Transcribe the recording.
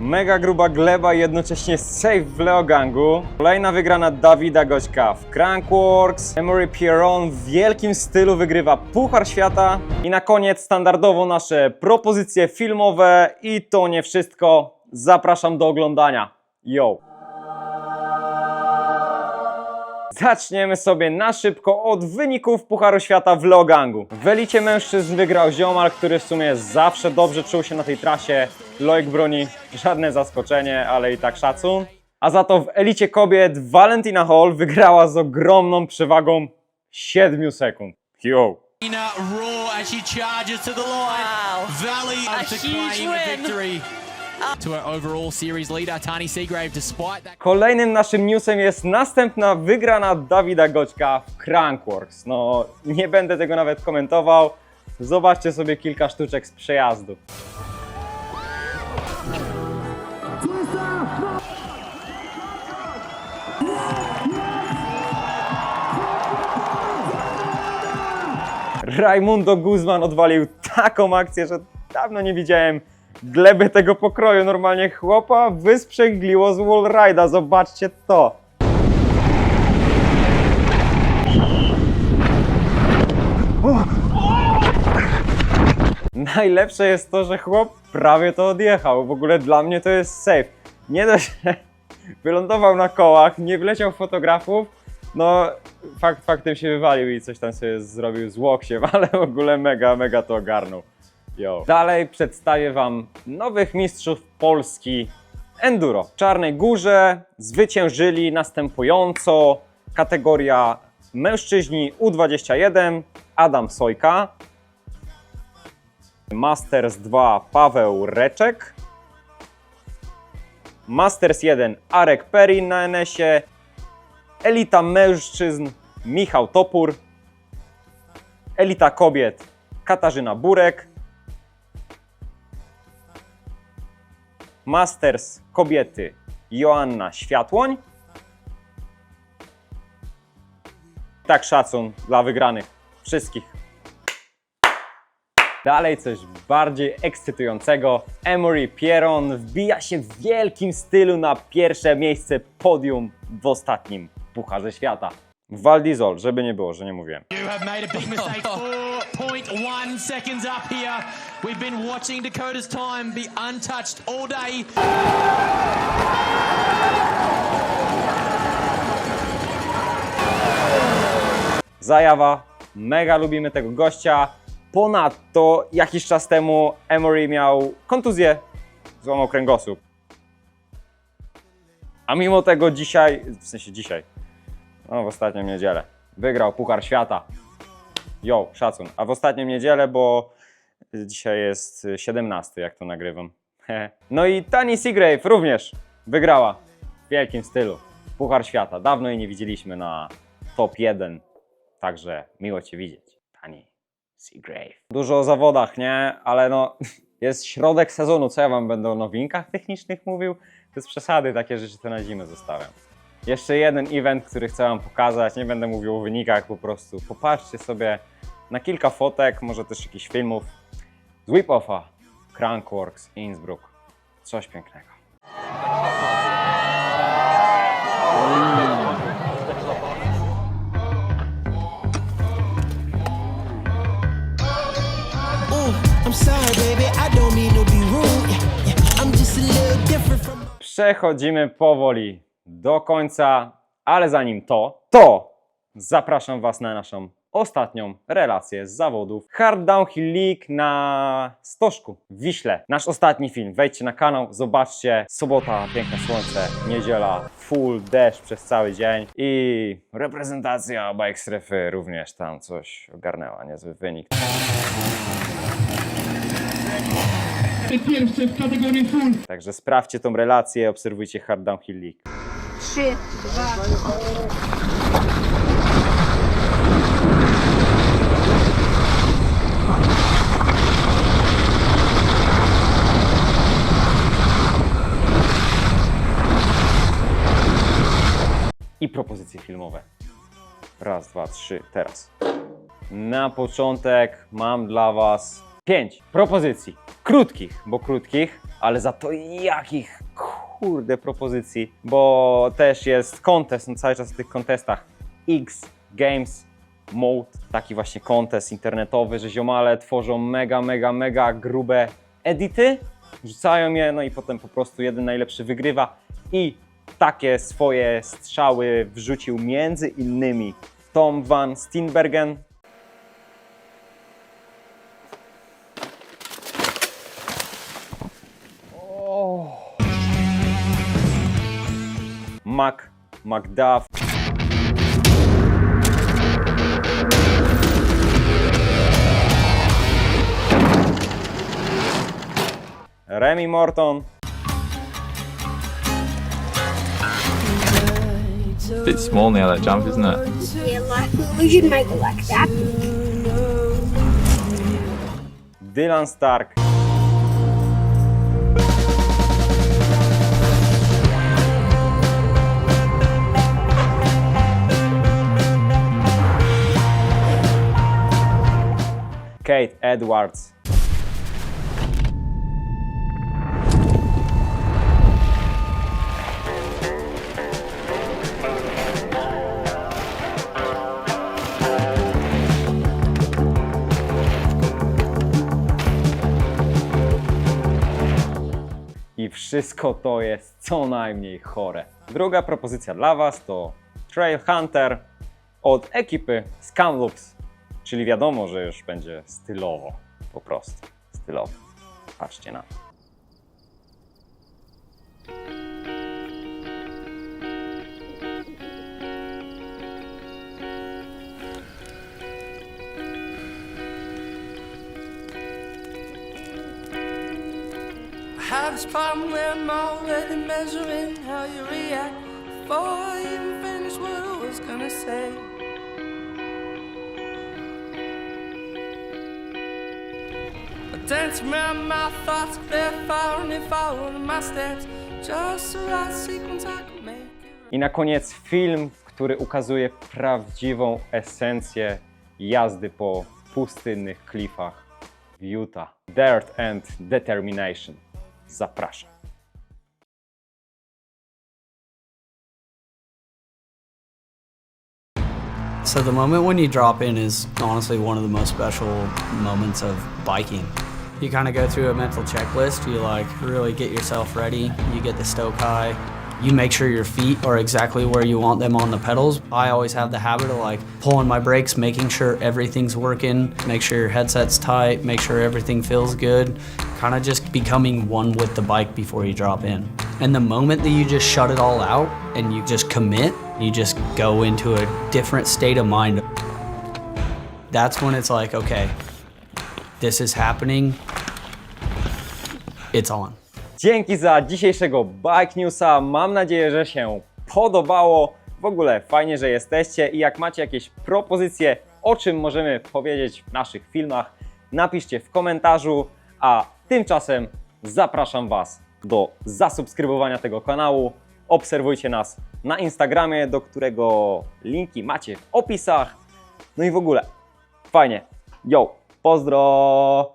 Mega gruba gleba i jednocześnie safe w Leogangu. Kolejna wygrana Dawida Gośka w Crankworks. Emery Pierron w wielkim stylu wygrywa Puchar Świata. I na koniec standardowo nasze propozycje filmowe. I to nie wszystko. Zapraszam do oglądania. Yo! Zaczniemy sobie na szybko od wyników Pucharu Świata w Logangu. W elicie mężczyzn wygrał ziomal, który w sumie zawsze dobrze czuł się na tej trasie. Loic broni, żadne zaskoczenie, ale i tak szacun. A za to w elicie kobiet Valentina Hall wygrała z ogromną przewagą 7 sekund. Yo! Raw as she charges to the line. Wow. Valley to claim the victory. Kolejnym naszym newsem jest następna wygrana Dawida Goćka w Crankworks. No, nie będę tego nawet komentował. Zobaczcie sobie kilka sztuczek z przejazdu. Raimundo Guzman odwalił taką akcję, że dawno nie widziałem gleby tego pokroju. Normalnie chłopa wysprzęgliło z wallride'a. Zobaczcie to. Najlepsze jest to, że chłop prawie to odjechał. W ogóle dla mnie to jest safe. Nie dość, że wylądował na kołach, nie wleciał fotografów, no fakt faktem się wywalił i coś tam sobie zrobił z łoksiem, ale w ogóle mega, mega to ogarnął. Yo. Dalej przedstawię Wam nowych mistrzów Polski Enduro. W Czarnej Górze zwyciężyli następująco kategoria mężczyźni U21 Adam Sojka, Masters 2 Paweł Reczek, Masters 1 Arek Perin na NS-ie, Elita mężczyzn Michał Topór, Elita kobiet Katarzyna Burek, Masters kobiety Joanna Światłoń. Tak szacun dla wygranych wszystkich. Dalej coś bardziej ekscytującego. Emory Pierron wbija się w wielkim stylu na pierwsze miejsce podium w ostatnim Pucharze Świata. Waldizol, żeby nie było, że nie mówiłem. You have made a big mistake. 4.1 seconds up here. We've been watching Dakota's time be untouched all day. Zajawa, mega lubimy tego gościa. Ponadto jakiś czas temu Emory miał kontuzję, złamał kręgosłup. A mimo tego dzisiaj, w sensie dzisiaj, no w ostatnią niedzielę, wygrał Puchar Świata. Jo, szacun. A w ostatnią niedzielę, bo dzisiaj jest 17, jak to nagrywam. No i Tani Seagrave również wygrała w wielkim stylu Puchar Świata. Dawno jej nie widzieliśmy na top 1. Także miło Cię widzieć, Tani Seagrave. Dużo o zawodach, nie? Ale no, jest środek sezonu. Co ja Wam będę o nowinkach technicznych mówił? To jest przesady, takie rzeczy to na zimę zostawiam. Jeszcze jeden event, który chcę Wam pokazać. Nie będę mówił o wynikach, po prostu popatrzcie sobie na kilka fotek, może też jakichś filmów z Whip-Offa, Crankworks, Innsbruck. Coś pięknego. Przechodzimy powoli do końca, ale zanim to, to zapraszam Was na naszą ostatnią relację z zawodów Hard Downhill League na Stożku w Wiśle. Nasz ostatni film. Wejdźcie na kanał, zobaczcie. Sobota, piękne słońce, niedziela, full deszcz przez cały dzień i reprezentacja bike strefy również tam coś ogarnęła, niezły wynik. pierwsze w kategorii full. Także sprawdźcie tą relację, obserwujcie Hard Downhill League. Trzy, dwa, i propozycje filmowe. Raz, dwa, trzy, teraz. Na początek mam dla Was pięć propozycji Krótkich, bo krótkich, ale za to jakich kurde propozycji, bo też jest kontest, no cały czas w tych kontestach X Games Mode, taki właśnie kontest internetowy, że ziomale tworzą mega, mega, mega grube edity, rzucają je, no i potem po prostu jeden najlepszy wygrywa. I takie swoje strzały wrzucił między innymi Tom van Steenbergen, Mac, MacDuff. Remy Morton, bit small now that jump, isn't it? Yeah, like, we should make it like that. Dylan Stark, Kate Edwards, i wszystko to jest co najmniej chore. Druga propozycja dla Was to Trail Hunter od ekipy Scamloops, czyli wiadomo, że już będzie stylowo, po prostu stylowo. Patrzcie na to. This problem where I'm already measuring how you react before I even finish what I was gonna say. Dance around my thoughts, clear far and if I my steps, just the right sequence I could make it. I na koniec film, który ukazuje prawdziwą esencję jazdy po pustynnych klifach w Utah. Dirt and Determination. Zapraszam. So the moment when you drop in is honestly one of the most special moments of biking. You kind of go through a mental checklist. You like really get yourself ready. You get the stoke high. You make sure your feet are exactly where you want them on the pedals. I always have the habit of like pulling my brakes, making sure everything's working, make sure your headset's tight, make sure everything feels good. Kind of just becoming one with the bike before you drop in. And the moment that you just shut it all out and you just commit, you just go into a different state of mind. That's when it's like, okay, this is happening. It's on. Dzięki za dzisiejszego Bike Newsa. Mam nadzieję, że się podobało. W ogóle fajnie, że jesteście i jak macie jakieś propozycje, o czym możemy powiedzieć w naszych filmach, napiszcie w komentarzu. A tymczasem zapraszam Was do zasubskrybowania tego kanału. Obserwujcie nas na Instagramie, do którego linki macie w opisach. No i w ogóle fajnie. Yo, pozdro!